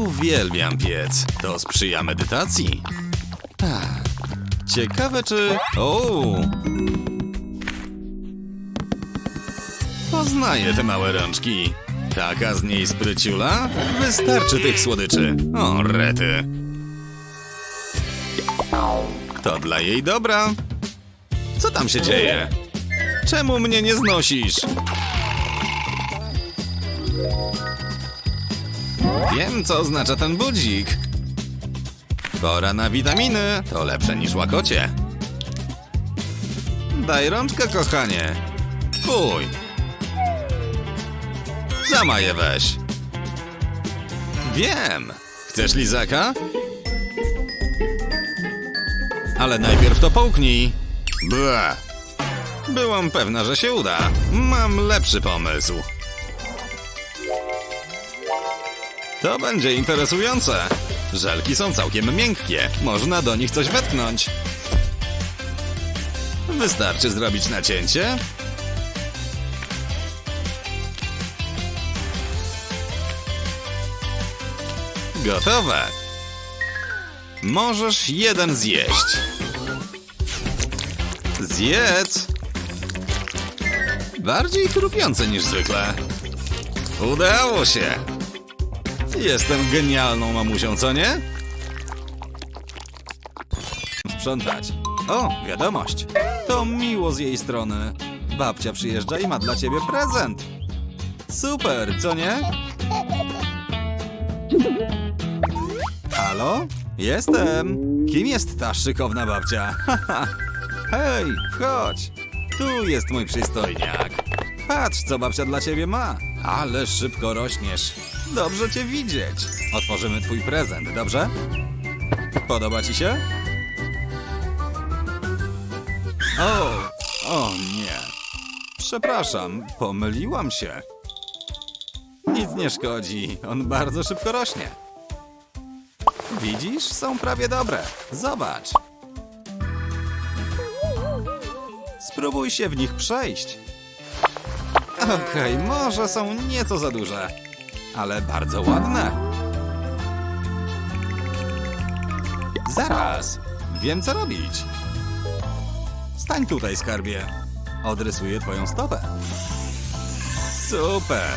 Uwielbiam piec. To sprzyja medytacji. Ach, Ciekawe czy... O! Poznaję te małe rączki. Taka z niej spryciula? Wystarczy tych słodyczy. O, rety. To dla jej dobra. Co tam się dzieje? Czemu mnie nie znosisz? Wiem, co oznacza ten budzik. Pora na witaminy. To lepsze niż łakocie. Daj rączkę, kochanie. Fuj. Sama je weź. Wiem. Chcesz lizaka? Ale najpierw to połknij. Ble. Byłam pewna, że się uda. Mam lepszy pomysł. To będzie interesujące. Żelki są całkiem miękkie. Można do nich coś wetknąć. Wystarczy zrobić nacięcie. Gotowe. Możesz jeden zjeść. Zjedz. Bardziej chrupiące niż zwykle. Udało się. Jestem genialną mamusią, co nie? Sprzątać. O, wiadomość. To miło z jej strony. Babcia przyjeżdża i ma dla ciebie prezent. Super, co nie? Halo? Jestem. Kim jest ta szykowna babcia? Hej, chodź. Tu jest mój przystojniak. Patrz, co babcia dla ciebie ma. Ale szybko rośniesz. Dobrze cię widzieć. Otworzymy twój prezent, dobrze? Podoba ci się? O, o nie. Przepraszam, pomyliłam się. Nic nie szkodzi, on bardzo szybko rośnie. Widzisz, są prawie dobre. Zobacz. Spróbuj się w nich przejść. Okej, może są nieco za duże, ale bardzo ładne. Zaraz, wiem co robić. Stań tutaj, skarbie. Odrysuję twoją stopę. Super.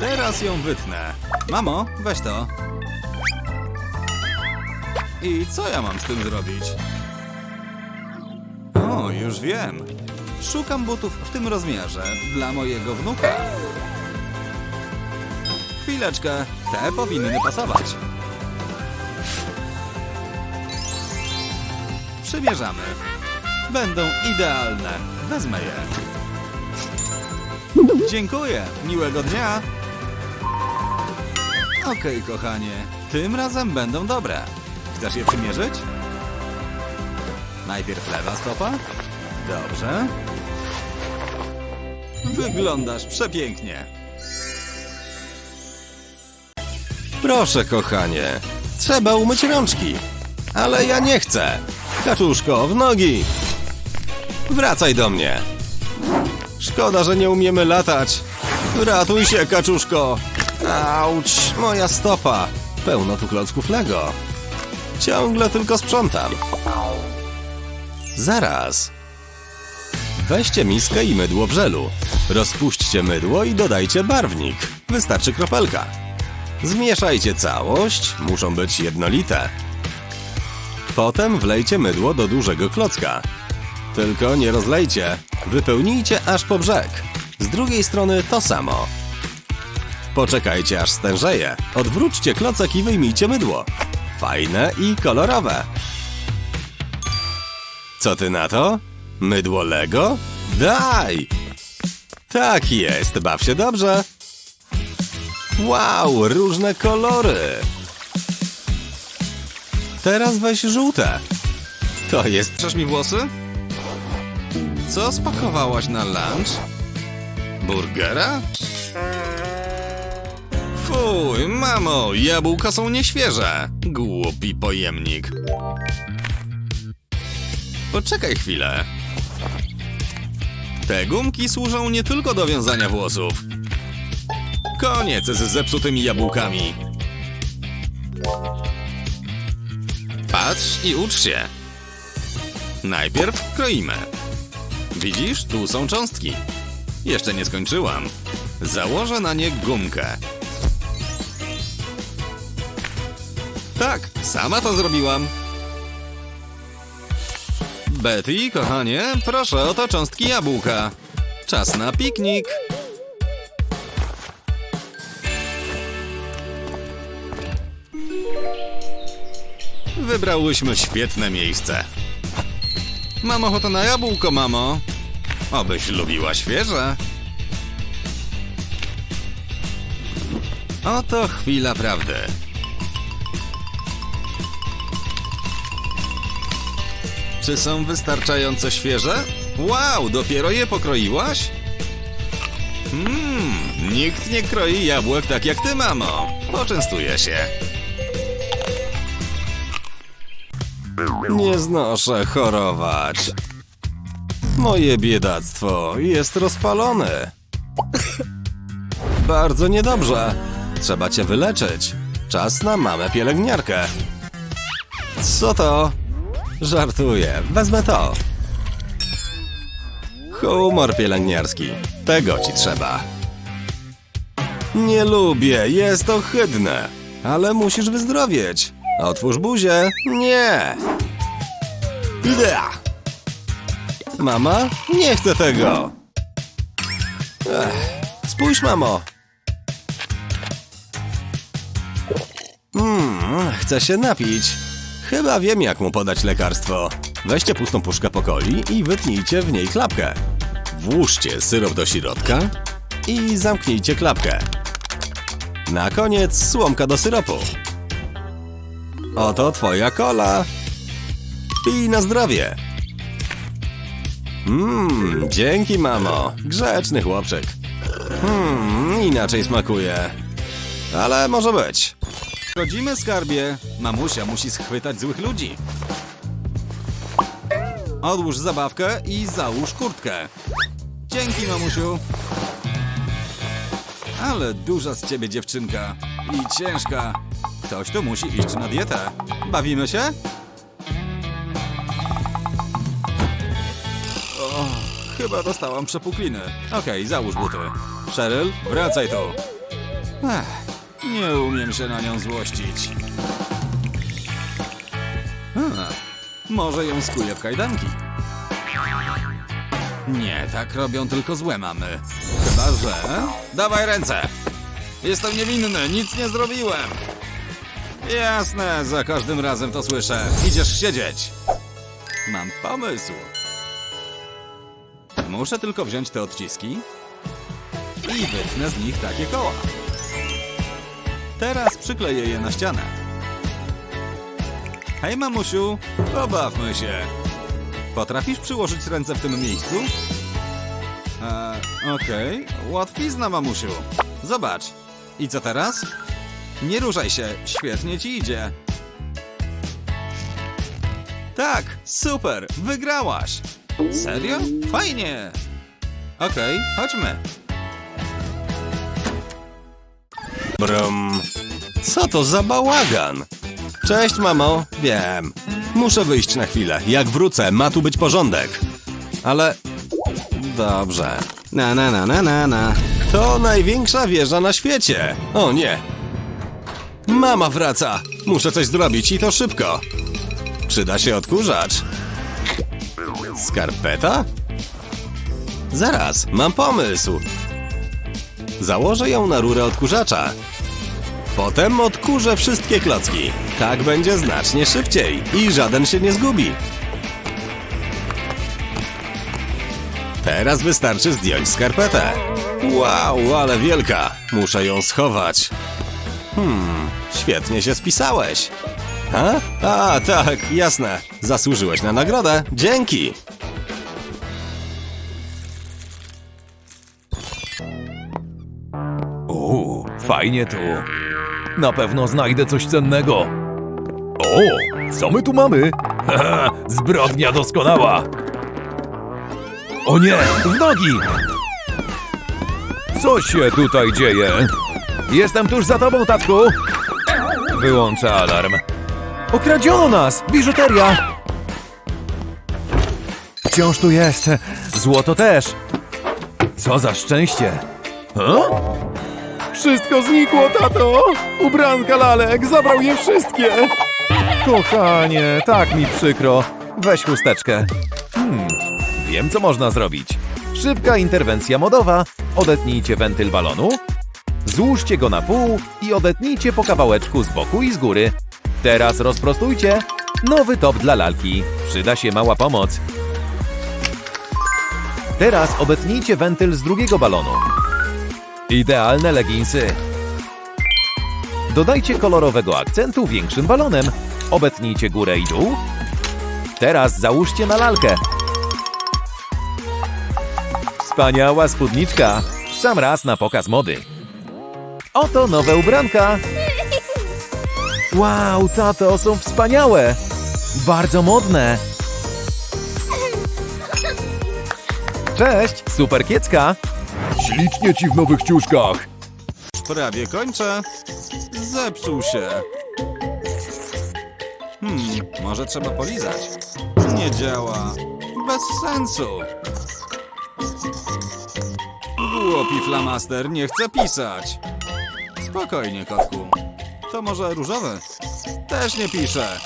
Teraz ją wytnę. Mamo, weź to. I co ja mam z tym zrobić? Już wiem. Szukam butów w tym rozmiarze dla mojego wnuka. Chwileczkę, te powinny pasować. Przymierzamy. Będą idealne. Wezmę je. Dziękuję. Miłego dnia. Okej, kochanie. Tym razem będą dobre. Chcesz je przymierzyć? Najpierw lewa stopa. Dobrze. Wyglądasz przepięknie. Proszę, kochanie. Trzeba umyć rączki. Ale ja nie chcę. Kaczuszko, w nogi. Wracaj do mnie. Szkoda, że nie umiemy latać. Ratuj się, kaczuszko. Auć, moja stopa. Pełno tu klocków Lego. Ciągle tylko sprzątam. Zaraz. Weźcie miskę i mydło w żelu. Rozpuśćcie mydło i dodajcie barwnik. Wystarczy kropelka. Zmieszajcie całość, muszą być jednolite. Potem wlejcie mydło do dużego klocka. Tylko nie rozlejcie, wypełnijcie aż po brzeg. Z drugiej strony to samo. Poczekajcie aż stężeje. Odwróćcie klocek i wyjmijcie mydło. Fajne i kolorowe. Co ty na to? Mydło Lego? Daj! Tak jest, baw się dobrze. Wow, różne kolory. Teraz weź żółte. To jest... Trzesz mi włosy? Co spakowałaś na lunch? Burgera? Fuj, mamo, jabłka są nieświeże. Głupi pojemnik. Poczekaj chwilę. Te gumki służą nie tylko do wiązania włosów. Koniec z zepsutymi jabłkami. Patrz i ucz się. Najpierw kroimy. Widzisz, tu są cząstki. Jeszcze nie skończyłam. Założę na nie gumkę. Tak, sama to zrobiłam. Betty, kochanie, proszę oto cząstki jabłka. Czas na piknik. Wybrałyśmy świetne miejsce. Mam ochotę na jabłko, mamo. Obyś lubiła świeże. Oto chwila prawdy. Czy są wystarczająco świeże? Wow, dopiero je pokroiłaś? Mmm, nikt nie kroi jabłek tak jak ty, mamo. Poczęstuję się. Nie znoszę chorować. Moje biedactwo jest rozpalone. Bardzo niedobrze. Trzeba cię wyleczyć. Czas na mamę pielęgniarkę. Co to? Żartuję, wezmę to. Humor pielęgniarski. Tego ci trzeba. Nie lubię, jest ohydne. Ale musisz wyzdrowieć. Otwórz buzię. Nie. Idea. Mama? Nie chcę tego. Ech, spójrz, mamo. Mmm, chcę się napić. Chyba wiem, jak mu podać lekarstwo. Weźcie pustą puszkę po coli i wytnijcie w niej klapkę. Włóżcie syrop do środka i zamknijcie klapkę. Na koniec słomka do syropu. Oto twoja kola. Pij na zdrowie. Mmm, dzięki mamo. Grzeczny chłopczyk. Hmm, inaczej smakuje. Ale może być. Chodzimy, skarbie. Mamusia musi schwytać złych ludzi. Odłóż zabawkę i załóż kurtkę. Dzięki, mamusiu. Ale duża z ciebie dziewczynka. I ciężka. Ktoś tu musi iść na dietę. Bawimy się? O, chyba dostałam przepukliny. Okej, załóż buty. Cheryl, wracaj tu. Ech, nie umiem się na nią złościć. A, może ją skuję w kajdanki. Nie, tak robią tylko złe mamy. Chyba, że... Dawaj ręce! Jestem niewinny, nic nie zrobiłem! Jasne, za każdym razem to słyszę. Idziesz siedzieć. Mam pomysł. Muszę tylko wziąć te odciski i wytnę z nich takie koła. Teraz przykleję je na ścianę. Hej, mamusiu, pobawmy się. Potrafisz przyłożyć ręce w tym miejscu? Eee, okej. Łatwizna, mamusiu. Zobacz. I co teraz? Nie ruszaj się, świetnie ci idzie. Tak, super, wygrałaś. Serio? Fajnie. Okej, chodźmy. Brum. Co to za bałagan? Cześć, mamo. Wiem. Muszę wyjść na chwilę. Jak wrócę, ma tu być porządek. Ale... Dobrze. Na, na, na, na, na, na. To największa wieża na świecie. O nie. Mama wraca. Muszę coś zrobić i to szybko. Przyda się odkurzacz. Skarpeta? Zaraz, mam pomysł. Założę ją na rurę odkurzacza. Potem odkurzę wszystkie klocki. Tak będzie znacznie szybciej i żaden się nie zgubi. Teraz wystarczy zdjąć skarpetę. Wow, ale wielka. Muszę ją schować. Hmm, świetnie się spisałeś. A? A, tak, jasne. Zasłużyłeś na nagrodę. Dzięki. Fajnie tu. Na pewno znajdę coś cennego. O, co my tu mamy? Haha, zbrodnia doskonała. O nie, w nogi! Co się tutaj dzieje? Jestem tuż za tobą, tatku! Wyłączę alarm. Okradziono nas! Biżuteria! Wciąż tu jest. Złoto też. Co za szczęście. Ha? Wszystko znikło, tato! Ubranka lalek, zabrał je wszystkie! Kochanie, tak mi przykro. Weź chusteczkę. Hmm, wiem co można zrobić. Szybka interwencja modowa. Odetnijcie wentyl balonu. Złóżcie go na pół i odetnijcie po kawałeczku z boku i z góry. Teraz rozprostujcie. Nowy top dla lalki. Przyda się mała pomoc. Teraz odetnijcie wentyl z drugiego balonu. Idealne leginsy. Dodajcie kolorowego akcentu większym balonem. Obetnijcie górę i dół. Teraz załóżcie na lalkę. Wspaniała spódniczka. Sam raz na pokaz mody. Oto nowe ubranka. Wow, tato, są wspaniałe. Bardzo modne. Cześć, super kiecka. Ślicznie ci w nowych ciuszkach. Prawie kończę. Zepsuł się. Hmm, może trzeba polizać. Nie działa. Bez sensu. Głupi flamaster nie chce pisać. Spokojnie, kotku. To może różowy? Też nie pisze.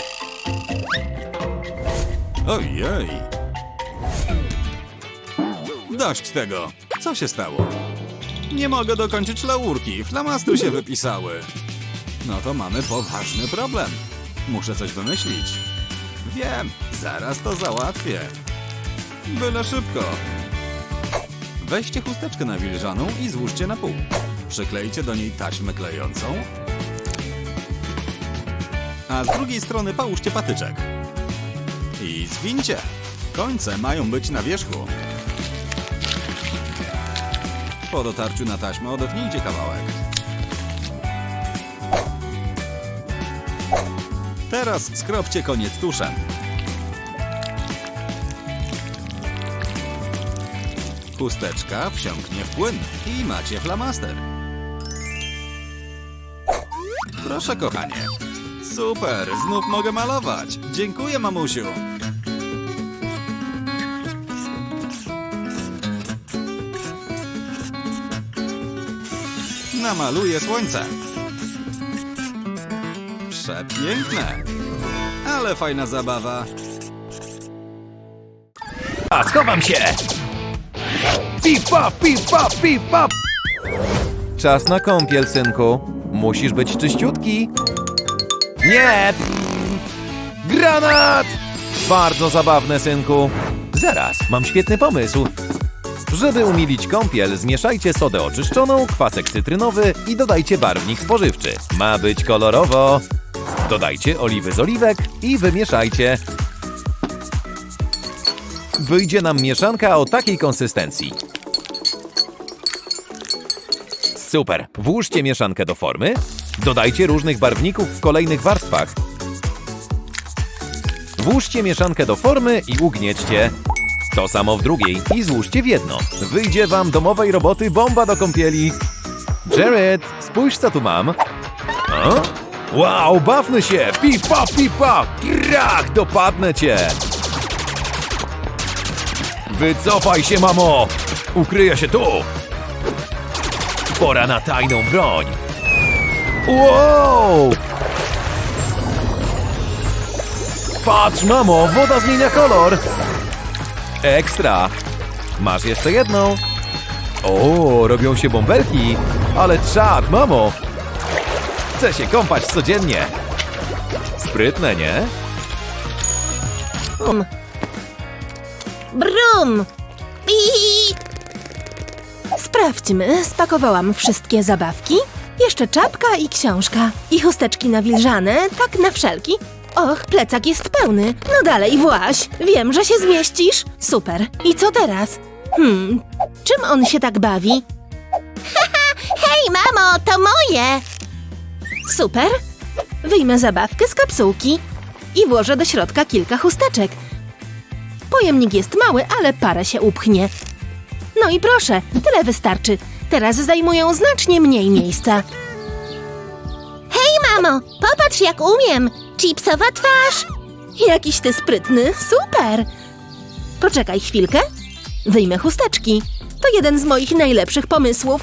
Ojej. Dość tego. Co się stało? Nie mogę dokończyć laurki. Flamastry się wypisały. No to mamy poważny problem. Muszę coś wymyślić. Wiem, zaraz to załatwię. Byle szybko. Weźcie chusteczkę nawilżaną i złóżcie na pół. Przyklejcie do niej taśmę klejącą. A z drugiej strony połóżcie patyczek. I zwincie. Końce mają być na wierzchu. Po dotarciu na taśmę odetnijcie kawałek. Teraz skropcie koniec tuszem. Chusteczka wsiąknie w płyn i macie flamaster. Proszę, kochanie. Super, znów mogę malować. Dziękuję, mamusiu. Namaluję słońce. Przepiękne. Ale fajna zabawa. A schowam się! Pip pap, pip pap, pip pap! Czas na kąpiel, synku. Musisz być czyściutki. Nie! Granat! Bardzo zabawne, synku. Zaraz, mam świetny pomysł. Żeby umilić kąpiel, zmieszajcie sodę oczyszczoną, kwasek cytrynowy i dodajcie barwnik spożywczy. Ma być kolorowo. Dodajcie oliwy z oliwek i wymieszajcie. Wyjdzie nam mieszanka o takiej konsystencji. Super. Włóżcie mieszankę do formy. Dodajcie różnych barwników w kolejnych warstwach. Włóżcie mieszankę do formy i ugniećcie. To samo w drugiej i złóżcie w jedno. Wyjdzie wam domowej roboty bomba do kąpieli. Jared, spójrz co tu mam. A? Wow, bawmy się! Pipa, pipa! Krach, dopadnę cię! Wycofaj się, mamo! Ukryję się tu! Pora na tajną broń! Wow! Patrz, mamo, woda zmienia kolor! Ekstra! Masz jeszcze jedną? O, robią się bąbelki! Ale czad, mamo! Chcę się kąpać codziennie! Sprytne, nie? Brum! Pi! Sprawdźmy, spakowałam wszystkie zabawki. Jeszcze czapka i książka. I chusteczki nawilżane, tak na wszelki. Och, plecak jest pełny. No dalej, właś. Wiem, że się zmieścisz. Super. I co teraz? Hmm, czym on się tak bawi? Hej, mamo, to moje! Super. Wyjmę zabawkę z kapsułki i włożę do środka kilka chusteczek. Po Pojemnik jest mały, ale parę się upchnie. No i proszę, tyle wystarczy. Teraz zajmują znacznie mniej miejsca. Hej, mamo, popatrz jak umiem. Chipsowa twarz. Jakiś ty sprytny, super. Poczekaj chwilkę. Wyjmę chusteczki. To jeden z moich najlepszych pomysłów.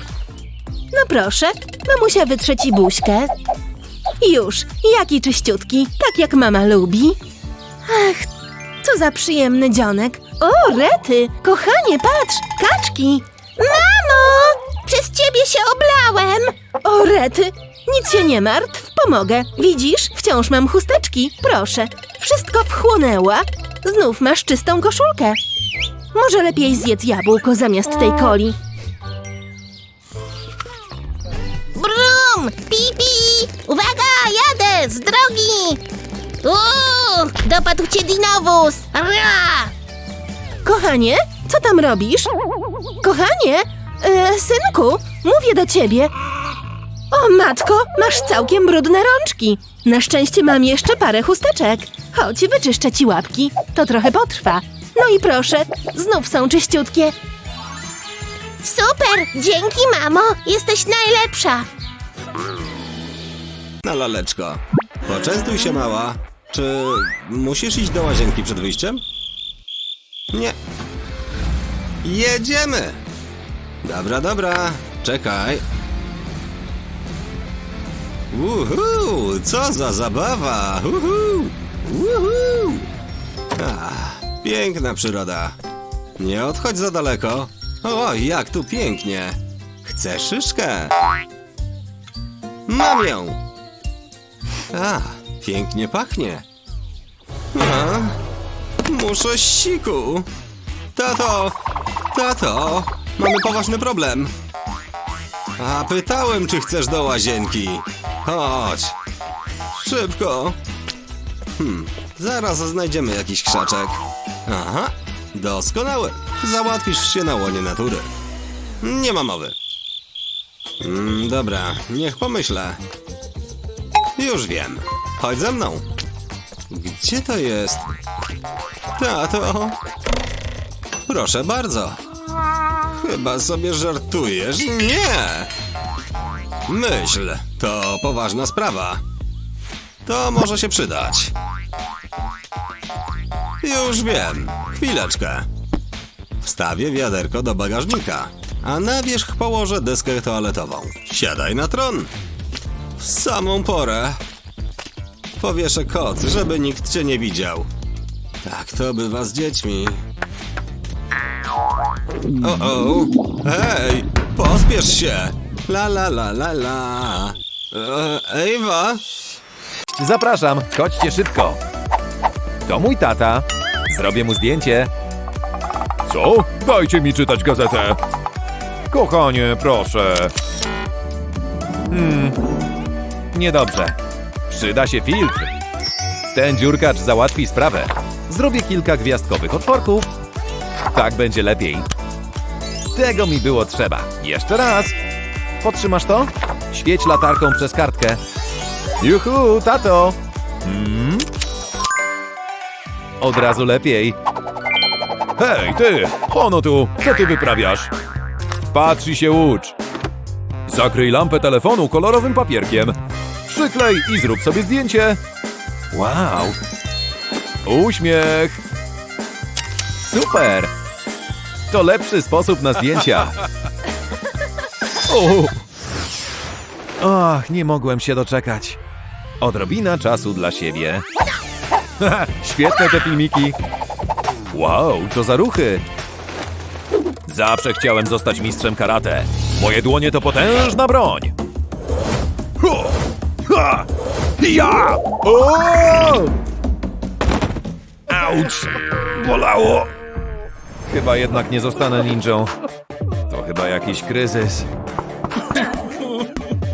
No proszę, mamusia wytrze ci buźkę. Już, jaki czyściutki, tak jak mama lubi. Ach, co za przyjemny dzionek. O, Rety, kochanie, patrz, kaczki. Mamo, przez ciebie się oblałem. O, Rety, nic się nie martw, pomogę. Widzisz, wciąż mam chusteczki, proszę. Wszystko wchłonęła. Znów masz czystą koszulkę. Może lepiej zjedz jabłko zamiast tej coli. Brum! Pipi! Uwaga, jadę! Z drogi! Uuu! Dopadł cię dinowóz! Ra! Kochanie, co tam robisz? Kochanie, e, synku, mówię do ciebie. O matko, masz całkiem brudne rączki. Na szczęście mam jeszcze parę chusteczek. Chodź, wyczyszczę ci łapki. To trochę potrwa. No i proszę, znów są czyściutkie. Super! Dzięki, mamo! Jesteś najlepsza! Na laleczko. Poczęstuj się, mała. Czy musisz iść do łazienki przed wyjściem? Nie. Jedziemy! Dobra, dobra. Czekaj. Uhu, co za zabawa! Uhu, uhu. Ach, piękna przyroda. Nie odchodź za daleko. O, jak tu pięknie. Chcesz szyszkę? Mam ją! A, pięknie pachnie. A, muszę siku. Tato, tato, mamy poważny problem. A pytałem, czy chcesz do łazienki. Chodź. Szybko. Hmm, zaraz znajdziemy jakiś krzaczek. Aha, doskonały. Załatwisz się na łonie natury. Nie ma mowy. Mm, dobra, niech pomyślę. Już wiem. Chodź ze mną. Gdzie to jest? Tato. Proszę bardzo. Chyba sobie żartujesz. Nie! Myśl, to poważna sprawa. To może się przydać. Już wiem. Chwileczkę. Wstawię wiaderko do bagażnika, a na wierzch położę deskę toaletową. Siadaj na tron. W samą porę. Powieszę kot, żeby nikt cię nie widział. Tak to bywa z dziećmi. O, o, hej, pospiesz się. La, la, la, la, la. E, Ewa, Zapraszam, chodźcie szybko. To mój tata. Zrobię mu zdjęcie. Co? Dajcie mi czytać gazetę. Kochanie, proszę. Hmm, niedobrze. Przyda się filtr. Ten dziurkacz załatwi sprawę. Zrobię kilka gwiazdkowych otworków. Tak będzie lepiej. Tego mi było trzeba. Jeszcze raz. Podtrzymasz to? Świeć latarką przez kartkę. Juhu, tato! Hmm? Od razu lepiej. Hej, ty! Ono tu! Co ty wyprawiasz? Patrz i się ucz. Zakryj lampę telefonu kolorowym papierkiem. Przyklej i zrób sobie zdjęcie. Wow! Uśmiech! Super! To lepszy sposób na zdjęcia. O! Ach, nie mogłem się doczekać. Odrobina czasu dla siebie. Świetne te filmiki. Wow, co za ruchy. Zawsze chciałem zostać mistrzem karate. Moje dłonie to potężna broń. Ja! Auć! Bolało! Chyba jednak nie zostanę ninją. To chyba jakiś kryzys.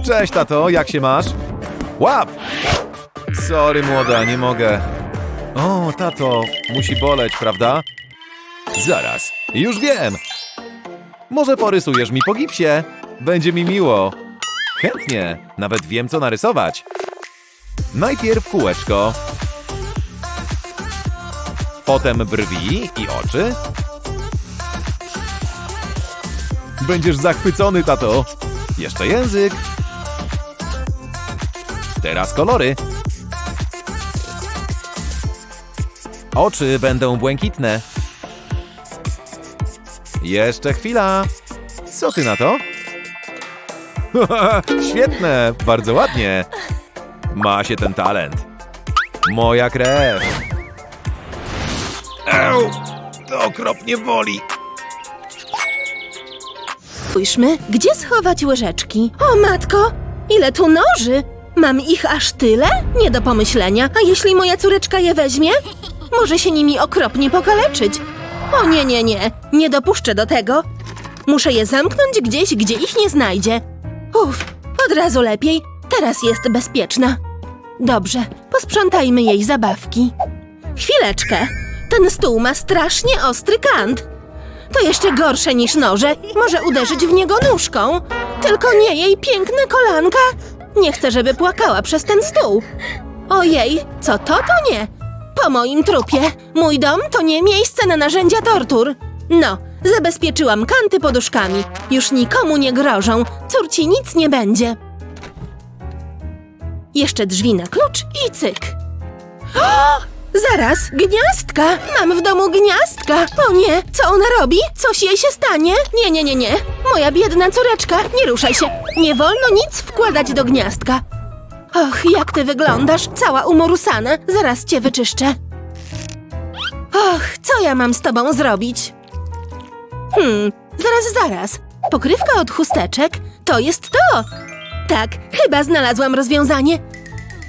Cześć, tato, jak się masz? Łap! Sorry, młoda, nie mogę. O, tato, musi boleć, prawda? Zaraz, już wiem. Może porysujesz mi po gipsie? Będzie mi miło. Chętnie, nawet wiem, co narysować. Najpierw kółeczko. Potem brwi i oczy. Będziesz zachwycony, tato. Jeszcze język. Teraz kolory. Oczy będą błękitne. Jeszcze chwila. Co ty na to? Świetne, bardzo ładnie. Ma się ten talent. Moja krew. Eł, to okropnie boli. Spójrzmy, gdzie schować łyżeczki? O matko, ile tu noży! Mam ich aż tyle? Nie do pomyślenia. A jeśli moja córeczka je weźmie? Może się nimi okropnie pokaleczyć. O nie, nie, nie. Nie dopuszczę do tego. Muszę je zamknąć gdzieś, gdzie ich nie znajdzie. Uff, od razu lepiej. Teraz jest bezpieczna. Dobrze, posprzątajmy jej zabawki. Chwileczkę. Ten stół ma strasznie ostry kant. To jeszcze gorsze niż noże. Może uderzyć w niego nóżką. Tylko nie jej piękne kolanka. Nie chcę, żeby płakała przez ten stół. Ojej, co to, to nie. Po moim trupie. Mój dom to nie miejsce na narzędzia tortur. No, zabezpieczyłam kanty poduszkami. Już nikomu nie grożą. Córci nic nie będzie. Jeszcze drzwi na klucz i cyk. Zaraz, gniazdka! Mam w domu gniazdka! O nie, co ona robi? Coś jej się stanie? Nie, nie, nie, nie. Moja biedna córeczka, nie ruszaj się. Nie wolno nic wkładać do gniazdka. Och, jak ty wyglądasz, cała umorusana. Zaraz cię wyczyszczę. Och, co ja mam z tobą zrobić? Hmm, zaraz, zaraz. Pokrywka od chusteczek? To jest to! Tak, chyba znalazłam rozwiązanie.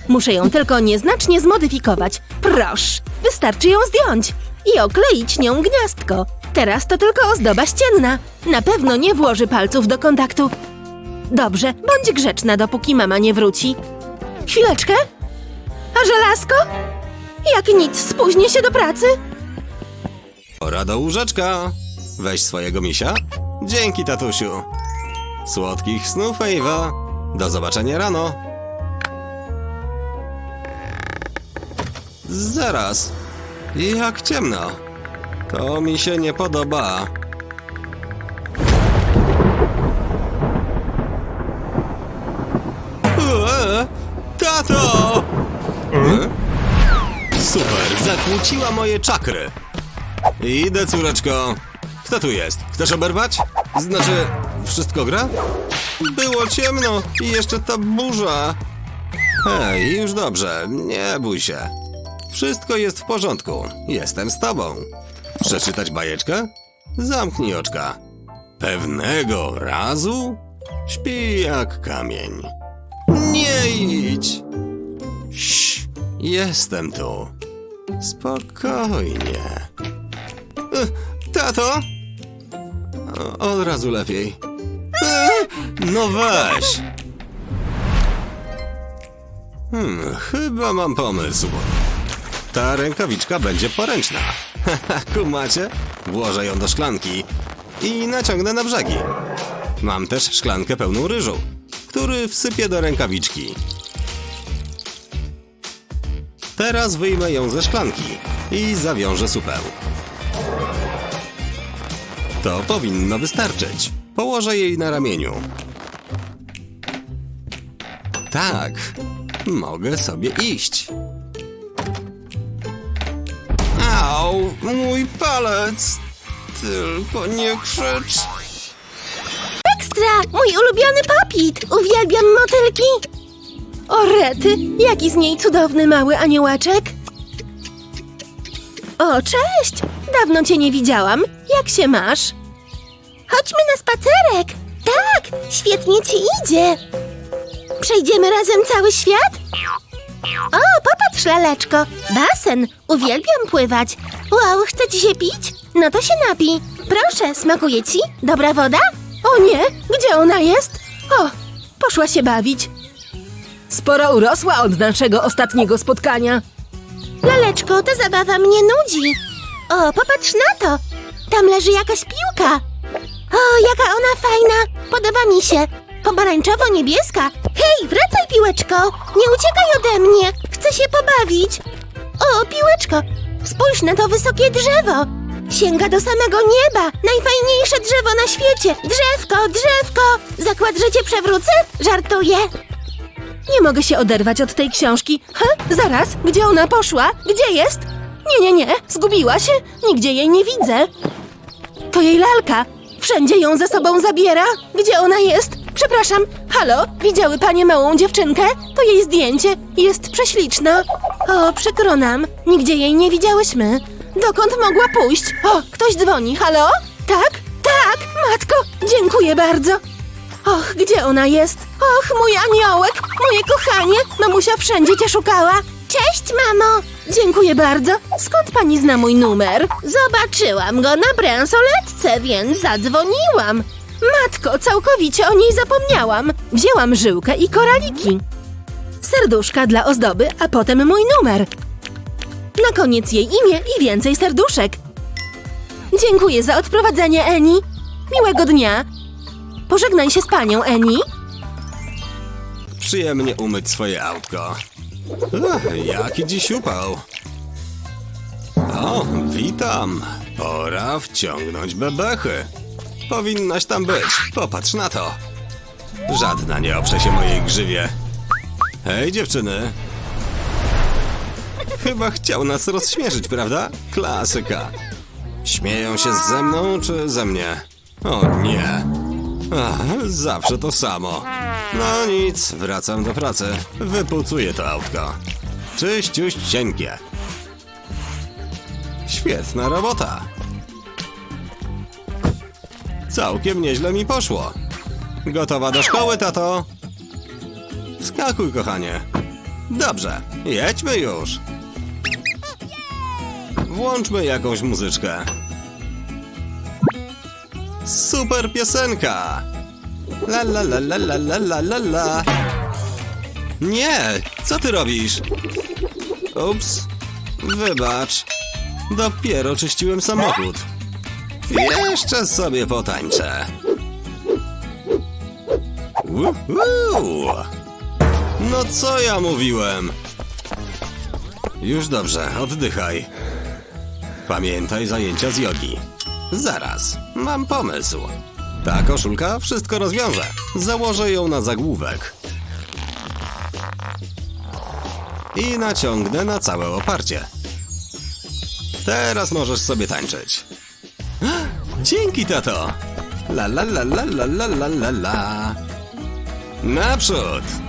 Muszę ją tylko nieznacznie zmodyfikować. Proszę, wystarczy ją zdjąć i okleić nią gniazdko. Teraz to tylko ozdoba ścienna. Na pewno nie włoży palców do kontaktu. Dobrze, bądź grzeczna, dopóki mama nie wróci. Chwileczkę. A żelazko? Jak nic, spóźnię się do pracy. Pora do łóżeczka. Weź swojego misia. Dzięki, tatusiu. Słodkich snów, Ewa. Do zobaczenia rano. Zaraz. Jak ciemno. To mi się nie podoba. Eee, Tato! E? Super, zakłóciła moje czakry. Idę, córeczko. Kto tu jest? Chcesz oberwać? Znaczy, wszystko gra? Było ciemno i jeszcze ta burza. Hej, już dobrze, nie bój się. Wszystko jest w porządku. Jestem z tobą. Przeczytać bajeczkę? Zamknij oczka. Pewnego razu śpi jak kamień. Nie idź! Ś, jestem tu. Spokojnie. E, Tato? Od razu lepiej. E, No weź! Hmm, chyba mam pomysł. Ta rękawiczka będzie poręczna. Kumacie? Włożę ją do szklanki i naciągnę na brzegi. Mam też szklankę pełną ryżu, który wsypię do rękawiczki. Teraz wyjmę ją ze szklanki i zawiążę supeł. To powinno wystarczyć. Położę jej na ramieniu. Tak, mogę sobie iść. Mój palec! Tylko nie krzycz. Ekstra! Mój ulubiony popit! Uwielbiam motylki! O rety, jaki z niej cudowny mały aniołeczek. O, cześć! Dawno cię nie widziałam. Jak się masz? Chodźmy na spacerek! Tak! Świetnie ci idzie! Przejdziemy razem cały świat? O, popatrz, laleczko! Basen! Uwielbiam pływać! Wow, chce ci się pić? No to się napij! Proszę, smakuje ci? Dobra woda? O nie, gdzie ona jest? O, poszła się bawić. Sporo urosła od naszego ostatniego spotkania. Laleczko, ta zabawa mnie nudzi. O, popatrz na to. Tam leży jakaś piłka. O, jaka ona fajna. Podoba mi się. Pomarańczowo-niebieska. Hej, wracaj, piłeczko. Nie uciekaj ode mnie. Chcę się pobawić. O, piłeczko. Spójrz na to wysokie drzewo. Sięga do samego nieba. Najfajniejsze drzewo na świecie. Drzewko, drzewko. Zakład, że cię przewrócę? Żartuję. Nie mogę się oderwać od tej książki. Ha? Zaraz, gdzie ona poszła? Gdzie jest? Nie, nie, nie, zgubiła się. Nigdzie jej nie widzę. To jej lalka. Wszędzie ją ze sobą zabiera. Gdzie ona jest? Przepraszam, halo? Widziały panie małą dziewczynkę? To jej zdjęcie. Jest prześliczna. O, przykro nam. Nigdzie jej nie widziałyśmy. Dokąd mogła pójść? O, ktoś dzwoni. Halo? Tak? Tak, matko, dziękuję bardzo. Och, gdzie ona jest? Och, mój aniołek, moje kochanie, mamusia wszędzie cię szukała. Cześć, mamo. Dziękuję bardzo. Skąd pani zna mój numer? Zobaczyłam go na bransoletce, więc zadzwoniłam. Matko, całkowicie o niej zapomniałam. Wzięłam żyłkę i koraliki. Serduszka dla ozdoby, a potem mój numer. Na koniec jej imię i więcej serduszek. Dziękuję za odprowadzenie, Eni. Miłego dnia. Pożegnaj się z panią, Eni. Przyjemnie umyć swoje autko. Ach, jaki dziś upał. O, witam. Pora wciągnąć bebechy. Powinnaś tam być. Popatrz na to. Żadna nie oprze się mojej grzywie. Hej, dziewczyny. Chyba chciał nas rozśmieszyć, prawda? Klasyka. Śmieją się ze mną czy ze mnie? O nie. Ach, zawsze to samo. No nic, wracam do pracy. Wypucuję to autko. Czyściuś cienkie. Świetna robota. Całkiem nieźle mi poszło. Gotowa do szkoły, tato? Skakuj, kochanie. Dobrze, jedźmy już. Włączmy jakąś muzyczkę. Super piosenka! La la la la la la la la la Nie! Co ty robisz? Ups. Wybacz. Dopiero czyściłem samochód. Jeszcze sobie potańczę. No co ja mówiłem? Już dobrze, oddychaj. Pamiętaj zajęcia z jogi. Zaraz, mam pomysł. Ta koszulka wszystko rozwiąże. Założę ją na zagłówek. I naciągnę na całe oparcie. Teraz możesz sobie tańczyć. Dzięki, tato! La la la la la la la la la. Naprzód!